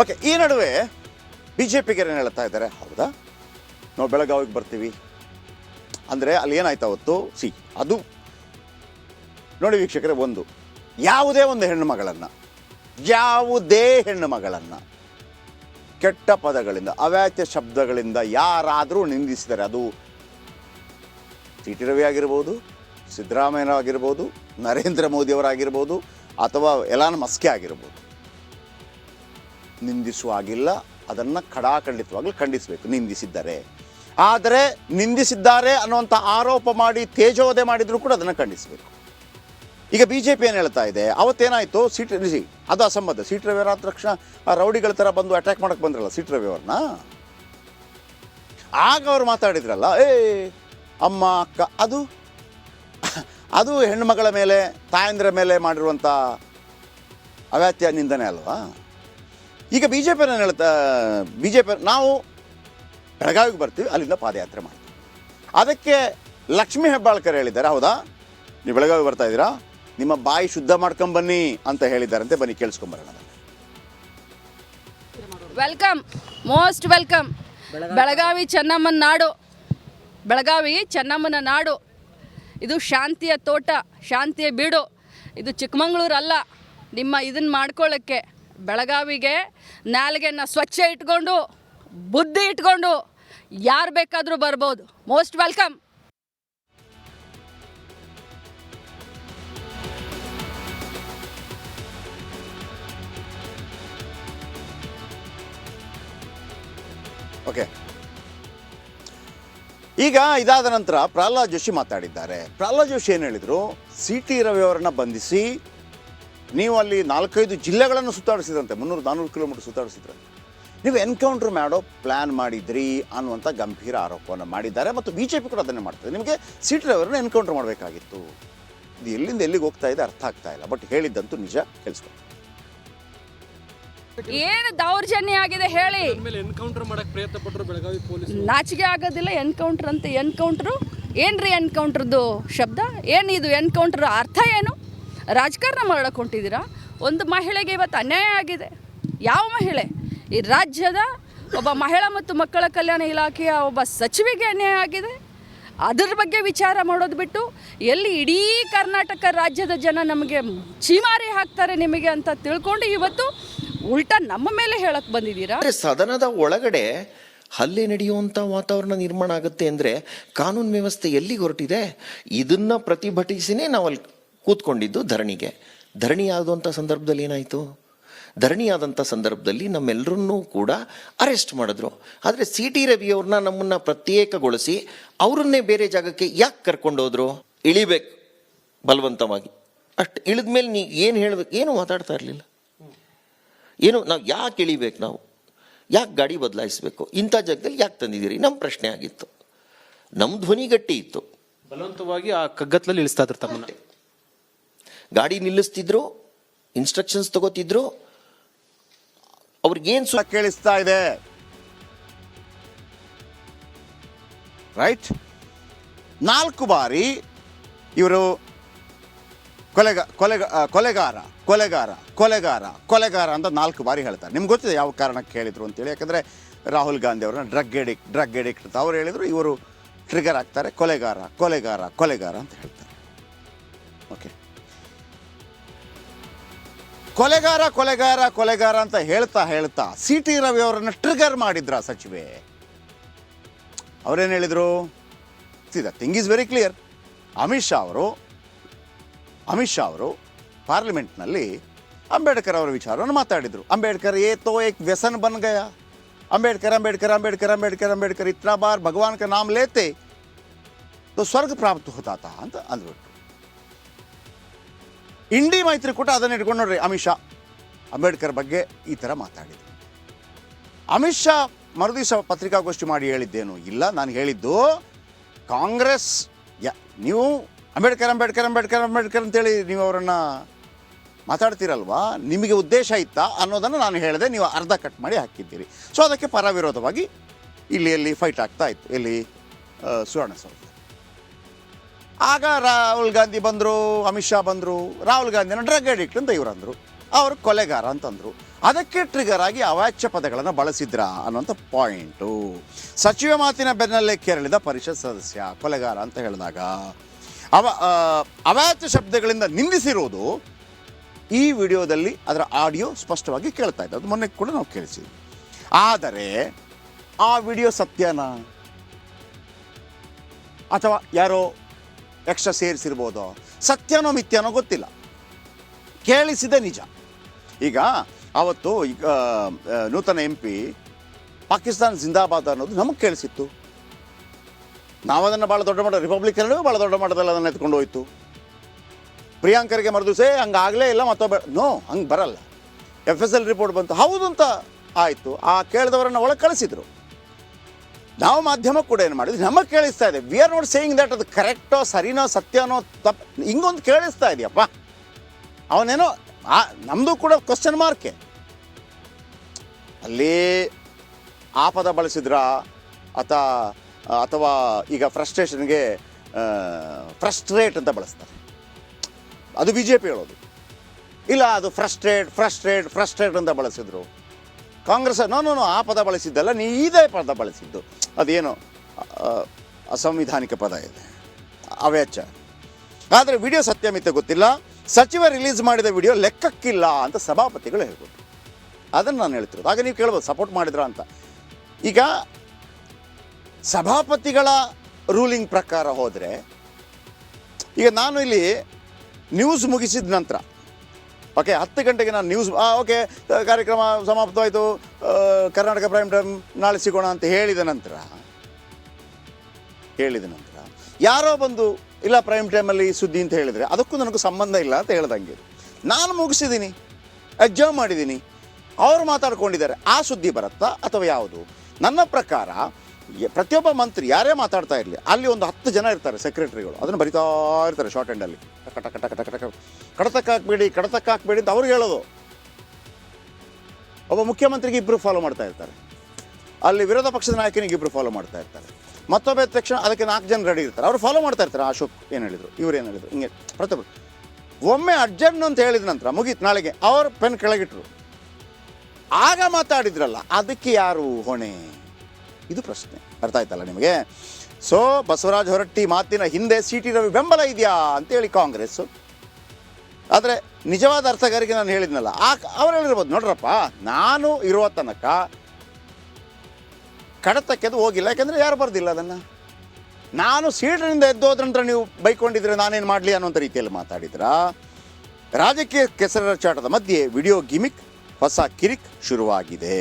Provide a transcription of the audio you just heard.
Okay ಈ ನಡುವೆ B J ಪಿಗೆ ಏನು ಹೇಳ್ತಾ ಇದ್ದಾರೆ? ಹೌದಾ? ನಾವು ಬೆಳಗಾವಿಗೆ ಬರ್ತೀವಿ. ಅಂದರೆ ಅಲ್ಲಿ ಏನಾಯ್ತು ಅವತ್ತು? ಸಿ, ಅದು. ನೋಡಿ ವೀಕ್ಷಕರೇ, ಒಂದು. ಯಾವುದೇ ಒಂದು ಹೆಣ್ಣು ಮಗಳನ್ನು, ಯಾವುದೇ ಹೆಣ್ಣು ಮಗಳನ್ನು ಕೆಟ್ಟ ಪದಗಳಿಂದ ಅವ್ಯಾಚ್ಯ ಶಬ್ದಗಳಿಂದ ಯಾರಾದರೂ ನಿಂದಿಸಿದರೆ ಅದು ಸಿ ಟಿ ರವಿ ಆಗಿರ್ಬೋದು ಸಿದ್ದರಾಮಯ್ಯನವರಾಗಿರ್ಬೋದು ನರೇಂದ್ರ ಮೋದಿಯವರಾಗಿರ್ಬೋದು ಅಥವಾ ಎಲಾನ್ ಮಸ್ಕೆ ಆಗಿರ್ಬೋದು. ನಿಂದಿಸುವಾಗಿಲ್ಲ ಅದನ್ನು ಖಡಾಖಂಡಿತವಾಗಲೂ ಖಂಡಿಸಬೇಕು, ನಿಂದಿಸಿದ್ದಾರೆ. ಆದರೆ ನಿಂದಿಸಿದ್ದಾರೆ ಅನ್ನುವಂಥ ಆರೋಪ ಮಾಡಿ ತೇಜೋದೆ ಮಾಡಿದರೂ ಕೂಡ ಅದನ್ನು ಖಂಡಿಸಬೇಕು. ಈಗ ಬಿ ಜೆ ಪಿ ಏನು ಹೇಳ್ತಾ ಇದೆ? ಅವತ್ತೇನಾಯಿತು? ಸೀಟ್ ಅದು ಅಸಂಬದ್ಧ. ಸೀಟ್ ರವಿ ಆದ ತಕ್ಷಣ ರೌಡಿಗಳ ಥರ ಬಂದು ಅಟ್ಯಾಕ್ ಮಾಡೋಕೆ ಬಂದ್ರಲ್ಲ ಸೀಟ್ ರವಿ ಅವ್ರನ್ನ? ಆಗ ಅವ್ರು ಮಾತಾಡಿದ್ರಲ್ಲ, ಏ, ಅಮ್ಮ, ಅಕ್ಕ, ಅದು ಅದು ಹೆಣ್ಣುಮಗಳ ಮೇಲೆ, ತಾಯಂದ್ರ ಮೇಲೆ ಮಾಡಿರುವಂಥ ಅವ್ಯಾತ್ಯ ನಿಂದನೆ ಅಲ್ವಾ? ಈಗ ಬಿ ಜೆ ಪಿನ ಹೇಳ್ತಾ ಬಿ ಜೆ ಪಿ ನಾವು ಬೆಳಗಾವಿಗೆ ಬರ್ತೀವಿ ಅಲ್ಲಿಂದ ಪಾದಯಾತ್ರೆ ಮಾಡ್ತೀವಿ. ಅದಕ್ಕೆ ಲಕ್ಷ್ಮೀ ಹೆಬ್ಬಾಳ್ಕರ್ ಹೇಳಿದ್ದಾರೆ ಹೌದಾ? ನೀವು ಬೆಳಗಾವಿಗೆ ಬರ್ತಾ ಇದ್ದೀರಾ? ನಿಮ್ಮ ಬಾಯಿ ಶುದ್ಧ ಮಾಡ್ಕೊಂಬನ್ನಿ ಅಂತ ಹೇಳಿದ್ದಾರಂತೆ ಬನ್ನಿ ಕೇಳಿಸ್ಕೊಂಬರೋಣ ವೆಲ್ಕಮ್ ಮೋಸ್ಟ್ ವೆಲ್ಕಮ್ ಬೆಳಗಾವಿ. ಚೆನ್ನಮ್ಮನ ನಾಡು. ಬೆಳಗಾವಿ ಚೆನ್ನಮ್ಮನ ನಾಡು. ಇದು ಶಾಂತಿಯ ತೋಟ ಶಾಂತಿಯ ಬೀಡು. ಇದು ಚಿಕ್ಕಮಂಗ್ಳೂರು ಅಲ್ಲ ನಿಮ್ಮ ಇದನ್ನು ಮಾಡ್ಕೊಳ್ಳೋಕ್ಕೆ ಬೆಳಗಾವಿಗೆ ನಾಲ್ಗೆನ ಸ್ವಚ್ಛ ಇಟ್ಕೊಂಡು, ಬುದ್ಧಿ ಇಟ್ಕೊಂಡು ಯಾರು ಬೇಕಾದರೂ ಬರ್ಬೋದು. Most welcome. ಓಕೆ ಈಗ ಇದಾದ ನಂತರ ಪ್ರಹ್ಲಾದ್ ಜೋಶಿ ಮಾತಾಡಿದ್ದಾರೆ. ಪ್ರಹ್ಲಾದ್ ಜೋಶಿ ಏನು ಹೇಳಿದರು? ಸಿ ಟಿ ರವಿ ಅವರನ್ನು ಬಂಧಿಸಿ ನೀವು ಅಲ್ಲಿ ನಾಲ್ಕೈದು ಜಿಲ್ಲೆಗಳನ್ನು ಸುತ್ತಾಡಿಸಿದಂತೆ ಮುನ್ನೂರು ನಾನ್ನೂರು ಕಿಲೋಮೀಟರ್ ಸುತ್ತಾಡಿಸಿದ್ರಂತೆ. ನೀವು ಎನ್ಕೌಂಟರ್ ಮಾಡೋ ಪ್ಲ್ಯಾನ್ ಮಾಡಿದ್ರಿ ಅನ್ನುವಂಥ ಗಂಭೀರ ಆರೋಪವನ್ನು ಮಾಡಿದ್ದಾರೆ ಮತ್ತು ಬಿ ಜೆ ಪಿ ಕೂಡ ಅದನ್ನೇ ಮಾಡ್ತದೆ. ನಿಮಗೆ ಸೀಟ್ ಡ್ರೈವರ್ನ ರವಿ ಎನ್ಕೌಂಟರ್ ಮಾಡಬೇಕಾಗಿತ್ತು. ಇದು ಎಲ್ಲಿಂದ ಎಲ್ಲಿಗೆ ಹೋಗ್ತಾ ಇದೆ ಅರ್ಥ ಆಗ್ತಾ ಇಲ್ಲ ಬಟ್ ಹೇಳಿದ್ದಂತೂ ನಿಜ ಕೇಳಿಸ್ಕೊಂಡು ಏನು ದೌರ್ಜನ್ಯ ಆಗಿದೆ ಹೇಳಿ. ಎನ್ಕೌಂಟರ್ ಮಾಡಕ್ ಪ್ರಯತ್ನ ಪಟ್ಟರು ಬೆಳಗಾವಿ ಪೊಲೀಸ್ ನಾಚಿಕೆ ಆಗೋದಿಲ್ಲ ಎನ್ಕೌಂಟರ್ ಅಂತ ಎನ್ಕೌಂಟ್ರು. ಏನ್ರಿ ಎನ್ಕೌಂಟ್ರದ್ದು ಶಬ್ದ? ಏನಿದು ಎನ್ಕೌಂಟ್ರ್ ಅರ್ಥ ಏನು? ರಾಜಕಾರಣ ಮಾಡಕ್ಕೆ ಹೊಂಟಿದ್ದೀರಾ? ಒಂದು ಮಹಿಳೆಗೆ ಇವತ್ತು ಅನ್ಯಾಯ ಆಗಿದೆ. ಯಾವ ಮಹಿಳೆ? ಈ ರಾಜ್ಯದ ಒಬ್ಬ ಮಹಿಳಾ ಮತ್ತು ಮಕ್ಕಳ ಕಲ್ಯಾಣ ಇಲಾಖೆಯ ಒಬ್ಬ ಸಚಿವಿಗೆ ಅನ್ಯಾಯ ಆಗಿದೆ. ಅದರ ಬಗ್ಗೆ ವಿಚಾರ ಮಾಡೋದು ಬಿಟ್ಟು ಎಲ್ಲಿ ಇಡೀ ಕರ್ನಾಟಕ ರಾಜ್ಯದ ಜನ ನಮಗೆ ಚೀಮಾರಿ ಹಾಕ್ತಾರೆ ನಿಮಗೆ ಅಂತ ತಿಳ್ಕೊಂಡು ಇವತ್ತು ಉಲ್ಟಾ ನಮ್ಮ ಮೇಲೆ ಹೇಳಕ್ ಬಂದಿದ್ದೀರಾ? ಸದನದ ಒಳಗಡೆ ಹಲ್ಲೆ ನಡೆಯುವಂಥ ವಾತಾವರಣ ನಿರ್ಮಾಣ ಆಗುತ್ತೆ ಅಂದರೆ ಕಾನೂನು ವ್ಯವಸ್ಥೆ ಎಲ್ಲಿಗೆ ಹೊರಟಿದೆ? ಇದನ್ನು ಪ್ರತಿಭಟಿಸಿನೇ ನಾವು ಅಲ್ಲಿ ಕೂತ್ಕೊಂಡಿದ್ದು ಧರಣಿಗೆ. ಧರಣಿ ಆದಂಥ ಸಂದರ್ಭದಲ್ಲಿ ಏನಾಯಿತು? ಧರಣಿ ಆದಂಥ ಸಂದರ್ಭದಲ್ಲಿ ನಮ್ಮೆಲ್ಲರನ್ನೂ ಕೂಡ ಅರೆಸ್ಟ್ ಮಾಡಿದ್ರು. ಆದರೆ ಸಿ ಟಿ ರವಿ ಅವ್ರನ್ನ ನಮ್ಮನ್ನ ಪ್ರತ್ಯೇಕಗೊಳಿಸಿ ಅವರನ್ನೇ ಬೇರೆ ಜಾಗಕ್ಕೆ ಯಾಕೆ ಕರ್ಕೊಂಡೋದ್ರು ಇಳಿಬೇಕು ಬಲವಂತವಾಗಿ. ಅಷ್ಟು ಇಳಿದ ಮೇಲೆ ನೀ ಏನು ಹೇಳಬೇಕು ಏನು ಮಾತಾಡ್ತಾ ಇರಲಿಲ್ಲ. ಏನು ನಾವು ಯಾಕೆ ಇಳಿಬೇಕು ನಾವು? ಯಾಕೆ ಗಾಡಿ ಬದಲಾಯಿಸಬೇಕು? ಇಂಥ ಜಾಗದಲ್ಲಿ ಯಾಕೆ ತಂದಿದ್ದೀರಿ? ನಮ್ಮ ಪ್ರಶ್ನೆ ಆಗಿತ್ತು. ನಮ್ಮ ಧ್ವನಿ ಗಟ್ಟಿ ಇತ್ತು. ಬಲವಂತವಾಗಿ ಆ ಕಗ್ಗತ್ತಲಲ್ಲಿ ಇಳಿಸ್ತಾ ಇದ್ರು ತಮ್ಮನ್ನ. ಗಾಡಿ ನಿಲ್ಲಿಸ್ತಿದ್ರು ಇನ್ಸ್ಟ್ರಕ್ಷನ್ಸ್ ತಗೋತಿದ್ರು ಅವ್ರಿಗೇನು ಸು ಕೇಳಿಸ್ತಾ ಇದೆ. ರೈಟ್ ನಾಲ್ಕು ಬಾರಿ ಇವರು ಕೊಲೆಗ ಕೊಲೆಗ ಕೊಲೆಗಾರ ಕೊಲೆಗಾರ ಕೊಲೆಗಾರ ಕೊಲೆಗಾರ ಅಂತ ನಾಲ್ಕು ಬಾರಿ ಹೇಳ್ತಾರೆ. ನಿಮ್ಗೆ ಗೊತ್ತಿದೆ ಯಾವ ಕಾರಣಕ್ಕೆ ಹೇಳಿದ್ರು ಅಂತೇಳಿ. ಯಾಕಂದರೆ ರಾಹುಲ್ ಗಾಂಧಿ ಅವ್ರನ್ನ ಡ್ರಗ್ ಎಡಿಕ್ಟ್ ಡ್ರಗ್ ಎಡಿಕ್ಟ್ ಅಂತ ಅವ್ರು ಹೇಳಿದ್ರು. ಇವರು ಟ್ರಿಗರ್ ಆಗ್ತಾರೆ, ಕೊಲೆಗಾರ ಕೊಲೆಗಾರ ಕೊಲೆಗಾರ ಅಂತ ಹೇಳ್ತಾರೆ. ಓಕೆ ಕೊಲೆಗಾರ ಕೊಲೆಗಾರ ಕೊಲೆಗಾರ ಅಂತ ಹೇಳ್ತಾ ಹೇಳ್ತಾ ಸಿ ಟಿ ರವಿ ಅವರನ್ನು ಟ್ರಿಗರ್ ಮಾಡಿದ್ರ ಸಚಿವೆ? ಅವರೇನು ಹೇಳಿದರು? The thing is very clear Amit Shah ಅವರು, ಅಮಿತ್ ಶಾ ಅವರು ಪಾರ್ಲಿಮೆಂಟ್ನಲ್ಲಿ ಅಂಬೇಡ್ಕರ್ ಅವರ ವಿಚಾರವನ್ನು ಮಾತಾಡಿದರು. ಅಂಬೇಡ್ಕರ್, ಏ ತೋ ಏಕ್ ವ್ಯಸನ್ ಬನ್ ಗಯ. ಅಂಬೇಡ್ಕರ್ ಅಂಬೇಡ್ಕರ್ ಅಂಬೇಡ್ಕರ್ ಅಂಬೇಡ್ಕರ್ ಅಂಬೇಡ್ಕರ್, ಇತ್ನಾ ಬಾರ್ ಭಗವಾನ್ ಕ ನಾಮ್ ಲೇತೆ. ತೋ ಸ್ವರ್ಗ ಪ್ರಾಪ್ತ ಹೋತಾತ ಅಂತ ಅಂದ್ಬಿಟ್ಟು ಇಂಡಿ ಮೈತ್ರಿಕೂಟ ಅದನ್ನ ಇಟ್ಕೊಂಡು ನೋಡ್ರಿ, ಅಮಿತ್ ಶಾ. ಅಂಬೇಡ್ಕರ್ ಬಗ್ಗೆ ಈ ಥರ ಮಾತಾಡಿದ್ರು. ಅಮಿತ್ ಶಾ ಮರುದಿವಸ ಪತ್ರಿಕಾಗೋಷ್ಠಿ ಮಾಡಿ ಹೇಳಿದ್ದೇನು ಇಲ್ಲ. ನಾನು ಹೇಳಿದ್ದು ಕಾಂಗ್ರೆಸ್, ಯ, ನೀವು ಅಂಬೇಡ್ಕರ್ ಅಂಬೇಡ್ಕರ್ ಅಂಬೇಡ್ಕರ್ ಅಂಬೇಡ್ಕರ್ ಅಂತೇಳಿ ನೀವು ಅವರನ್ನು ಮಾತಾಡ್ತೀರಲ್ವಾ? ನಿಮಗೆ ಉದ್ದೇಶ ಇತ್ತಾ ಅನ್ನೋದನ್ನು ನಾನು ಹೇಳಿದೆ, ನೀವು ಅರ್ಧ ಕಟ್ ಮಾಡಿ ಹಾಕಿದ್ದೀರಿ. ಸೊ ಅದಕ್ಕೆ ಪರ ವಿರೋಧವಾಗಿ ಇಲ್ಲಿ ಎಲ್ಲಿ ಫೈಟ್ ಆಗ್ತಾ ಇತ್ತು. ಎಲ್ಲಿ ಸುವರ್ಣ ಸುವರ್ಣಸೌಧ ಆಗ ರಾಹುಲ್ ಗಾಂಧಿ ಬಂದರು, ಅಮಿತ್ ಶಾ ಬಂದರು, ರಾಹುಲ್ ಗಾಂಧಿನ ಡ್ರಗ್ ಅಡಿಕ್ಟ್ ಅಂತ ಇವ್ರು ಅಂದರು. ಅವರು ಕೊಲೆಗಾರ ಅಂತಂದರು. ಅದಕ್ಕೆ ಟ್ರಿಗರ್ ಆಗಿ ಅವಾಚ್ಯ ಪದಗಳನ್ನು ಬಳಸಿದ್ರ ಅನ್ನೋಂಥ ಪಾಯಿಂಟು ಸಚಿವ ಮಾತಿನ ಬೆನ್ನಲ್ಲೇ ಕೇರಳದ ಪರಿಷತ್ ಸದಸ್ಯ, ಕೊಲೆಗಾರ ಅಂತ ಹೇಳಿದಾಗ, ಅವ ಅವಾಚ್ಯ ಶಬ್ದಗಳಿಂದ ನಿಂದಿಸಿರುವುದು ಈ ವಿಡಿಯೋದಲ್ಲಿ ಅದರ ಆಡಿಯೋ ಸ್ಪಷ್ಟವಾಗಿ ಕೇಳ್ತಾ ಇದೆ ಅದು ಮೊನ್ನೆ ಕೂಡ ನಾವು ಕೇಳಿಸಿದ್ವಿ. ಆದರೆ, ಆ ವಿಡಿಯೋ ಸತ್ಯನಾ? ಅಥವಾ ಯಾರೋ ಎಕ್ಸ್ಟ್ರಾ ಸೇರಿಸಿರ್ಬೋದು. ಸತ್ಯನೋ ಮಿಥ್ಯನೋ ಗೊತ್ತಿಲ್ಲ. ಕೇಳಿಸಿದೆ ನಿಜ. ಈಗ ಅವತ್ತು ಈಗ ನೂತನ ಎಂ ಪಿ ಪಾಕಿಸ್ತಾನ ಜಿಂದಾಬಾದ್ ಅನ್ನೋದು ನಮಗೆ ಕೇಳಿಸಿತ್ತು. ನಾವು ಅದನ್ನು ಭಾಳ ದೊಡ್ಡ ಮಟ್ಟ ರಿಪಬ್ಲಿಕನ್ ಭಾಳ ದೊಡ್ಡ ಮಟ್ಟದಲ್ಲಿ ಅದನ್ನು ಎತ್ಕೊಂಡು ಹೋಯ್ತು. ಪ್ರಿಯಾಂಕರಿಗೆ ಮರುದಿವಸೇ ಹಂಗೆ ಆಗಲೇ ಇಲ್ಲ, ಮತ್ತೊಬ್ಬ ನೋ, ಹಂಗೆ ಬರಲ್ಲ. ಎಫ್ ಎಸ್ ಎಲ್ ರಿಪೋರ್ಟ್ ಬಂತು. ಹೌದು ಅಂತ ಆಯಿತು. ಆ ಕೇಳಿದವರನ್ನು ಒಳಗೆ ಕಳಿಸಿದ್ರು. ನಾವು ಮಾಧ್ಯಮ ಕೂಡ ಏನು ಮಾಡಿದ್ವಿ? ನಮಗೆ ಕೇಳಿಸ್ತಾ ಇದೆ. We are not saying that ಅದು ಕರೆಕ್ಟೋ ಸರಿನೋ ಸತ್ಯನೋ ತಪ್ಪು ಹಿಂಗೊಂದು ಕೇಳಿಸ್ತಾ ಇದೆಯಪ್ಪ. ಅವನೇನೋ, ಆ ನಮ್ಮದು ಕೂಡ ಕ್ವಶನ್ ಮಾರ್ಕೆ ಅಲ್ಲಿ ಆ ಪದ ಬಳಸಿದ್ರ ಅಥ ಅಥವಾ ಈಗ ಫ್ರಸ್ಟ್ರೇಷನ್ಗೆ ಫ್ರಸ್ಟ್ರೇಟ್ ಅಂತ ಬಳಸ್ತಾರೆ. ಅದು ಬಿ ಜೆ ಪಿ ಹೇಳೋದು. ಇಲ್ಲ, ಅದು ಫ್ರಸ್ಟ್ರೇಟ್ ಫ್ರಸ್ಟ್ರೇಟ್ ಫ್ರಸ್ಟ್ರೇಟ್ ಅಂತ ಬಳಸಿದ್ರು. ಕಾಂಗ್ರೆಸ್ ನಾನು ಆ ಪದ ಬಳಸಿದ್ದಲ್ಲ, ನೀ ಇದೇ ಪದ ಬಳಸಿದ್ದು. ಅದೇನು ಅಸಂವಿಧಾನಿಕ ಪದ ಇದೆ. ಅವ್ಯಾಚ ಆದರೆ ವಿಡಿಯೋ ಸತ್ಯಮಿತ ಗೊತ್ತಿಲ್ಲ. ಸಚಿವ ರಿಲೀಸ್ ಮಾಡಿದ ವಿಡಿಯೋ ಲೆಕ್ಕಕ್ಕಿಲ್ಲ ಅಂತ ಸಭಾಪತಿಗಳು ಹೇಳ್ಬೋದು. ಅದನ್ನು ನಾನು ಹೇಳ್ತಿರೋದು. ಆಗ ನೀವು ಕೇಳ್ಬೋದು ಸಪೋರ್ಟ್ ಮಾಡಿದ್ರ ಅಂತ. ಈಗ ಸಭಾಪತಿಗಳ ರೂಲಿಂಗ್ ಪ್ರಕಾರ ಹೋದರೆ, ಈಗ ನಾನು ಇಲ್ಲಿ ನ್ಯೂಸ್ ಮುಗಿಸಿದ ನಂತರ ಓಕೆ, ಹತ್ತು ಗಂಟೆಗೆ ನಾನು ನ್ಯೂಸ್ ಓಕೆ ಕಾರ್ಯಕ್ರಮ ಸಮಾಪ್ತವಾಯಿತು. ಕರ್ನಾಟಕ ಪ್ರೈಮ್ ಟೈಮ್ ನಾಳೆ ಸಿಗೋಣ ಅಂತ ಹೇಳಿದ ನಂತರ ಹೇಳಿದ ನಂತರ, ಯಾರೋ ಬಂದು, ಇಲ್ಲ ಪ್ರೈಮ್ ಟೈಮಲ್ಲಿ ಸುದ್ದಿ ಅಂತ ಹೇಳಿದರೆ, ಅದಕ್ಕೂ ನನಗೂ ಸಂಬಂಧ ಇಲ್ಲ ಅಂತ ಹೇಳ್ದಂಗೆ ನಾನು ಮುಗಿಸಿದ್ದೀನಿ ಎಕ್ಸಾಮ್ ಮಾಡಿದ್ದೀನಿ ಅವರು ಮಾತಾಡ್ಕೊಂಡಿದ್ದಾರೆ, ಆ ಸುದ್ದಿ ಬರುತ್ತಾ ಅಥವಾ ಯಾವುದು? ನನ್ನ ಪ್ರಕಾರ ಪ್ರತಿಯೊಬ್ಬ ಮಂತ್ರಿ ಯಾರೇ ಮಾತಾಡ್ತಾ ಇರಲಿ, ಅಲ್ಲಿ ಒಂದು ಹತ್ತು ಜನ ಇರ್ತಾರೆ ಸೆಕ್ರೆಟರಿಗಳು ಅದನ್ನು ಬರಿತಾ ಇರ್ತಾರೆ ಶಾರ್ಟ್ ಹ್ಯಾಂಡಲ್ಲಿ ಕಟ ಕಟ ಕಟ ಕಟ ಕಡತಕ್ಕೆ ಹಾಕ್ಬೇಡಿ ಕಡತಕ್ಕೆ ಹಾಕ್ಬೇಡಿ ಅಂತ ಅವ್ರಿಗೆ ಹೇಳೋದು. ಒಬ್ಬ ಮುಖ್ಯಮಂತ್ರಿಗೆ ಇಬ್ಬರು ಫಾಲೋ ಮಾಡ್ತಾ ಇರ್ತಾರೆ. ಅಲ್ಲಿ ವಿರೋಧ ಪಕ್ಷದ ನಾಯಕನಿಗೆ ಇಬ್ಬರು ಫಾಲೋ ಮಾಡ್ತಾ ಇರ್ತಾರೆ. ಮತ್ತೊಬ್ಬ ತಕ್ಷಣ ಅದಕ್ಕೆ ನಾಲ್ಕು ಜನ ರೆಡಿ ಇರ್ತಾರೆ. ಅವ್ರು ಫಾಲೋ ಮಾಡ್ತಾ ಇರ್ತಾರೆ, ಅಶೋಕ್ ಏನು ಹೇಳಿದರು, ಇವ್ರು ಏನು ಹೇಳಿದರು, ಹಿಂಗೆ ಪ್ರತಿಯೊಬ್ಬರು. ಒಮ್ಮೆ ಅರ್ಜೆಂಟ್ ಅಂತ ಹೇಳಿದ ನಂತರ, ಮುಗೀತು ನಾಳೆಗೆ ಅವ್ರ ಪೆನ್ ಕೆಳಗಿಟ್ರು. ಆಗ ಮಾತಾಡಿದ್ರಲ್ಲ, ಅದಕ್ಕೆ ಯಾರು ಹೊಣೆ? ಇದು ಪ್ರಶ್ನೆ. ಅರ್ಥ ಆಯ್ತಲ್ಲ ನಿಮಗೆ? ಸೊ ಬಸವರಾಜ ಹೊರಟ್ಟಿ ಮಾತಿನ ಹಿಂದೆ ಸಿ ಟಿ ರವಿ ಬೆಂಬಲ ಇದೆಯಾ ಅಂತೇಳಿ ಕಾಂಗ್ರೆಸ್ಸು ಆದರೆ ನಿಜವಾದ ಅರ್ಥಗಾರಿಕೆ ನಾನು ಹೇಳಿದ್ನಲ್ಲ, ಆ ಅವ್ರು ಹೇಳಿರ್ಬೋದು, ನೋಡ್ರಪ್ಪ, ನಾನು ಇರುವ ತನಕ ಕಡತಕ್ಕೆದು ಹೋಗಿಲ್ಲ, ಯಾಕೆಂದರೆ ಯಾರು ಬರ್ದಿಲ್ಲ ಅದನ್ನು? ನಾನು ಸೀಟಿನಿಂದ ಎದ್ದು ನಂತರ ನೀವು ಬೈಕೊಂಡಿದ್ರೆ ನಾನೇನು ಮಾಡಲಿ ಅನ್ನೋಂಥ ರೀತಿಯಲ್ಲಿ ಮಾತಾಡಿದ್ರ? ರಾಜಕೀಯ ಕೆಸರ ಚಾಟದ ಮಧ್ಯೆ ವಿಡಿಯೋ ಗಿಮಿಕ್, ಹೊಸ ಕಿರಿಕ್ ಶುರುವಾಗಿದೆ.